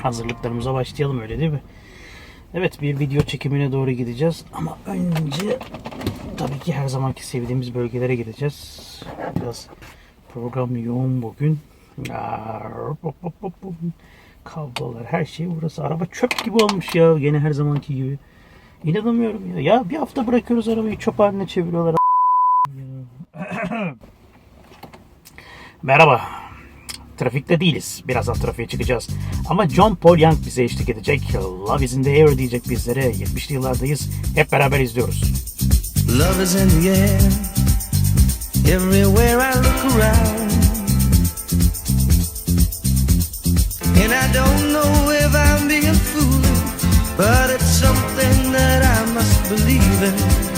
hazırlıklarımıza başlayalım öyle değil mi? Evet bir video çekimine doğru gideceğiz ama önce tabii ki her zamanki sevdiğimiz bölgelere gideceğiz. Biraz program yoğun bugün. Kablolar her şey burası. Araba çöp gibi olmuş ya gene her zamanki gibi. İnanamıyorum ya. Ya bir hafta bırakıyoruz arabayı çöp haline çeviriyorlar. Merhaba. Trafikte değiliz. Birazdan trafiğe çıkacağız. Ama John Paul Young bize eşlik edecek. Love is in the air diyecek bizlere. 70'li yıllardayız. Hep beraber izliyoruz. Love is in the air. Everywhere I look around. And I don't know if I'm being foolish, but it's something that I must believe in.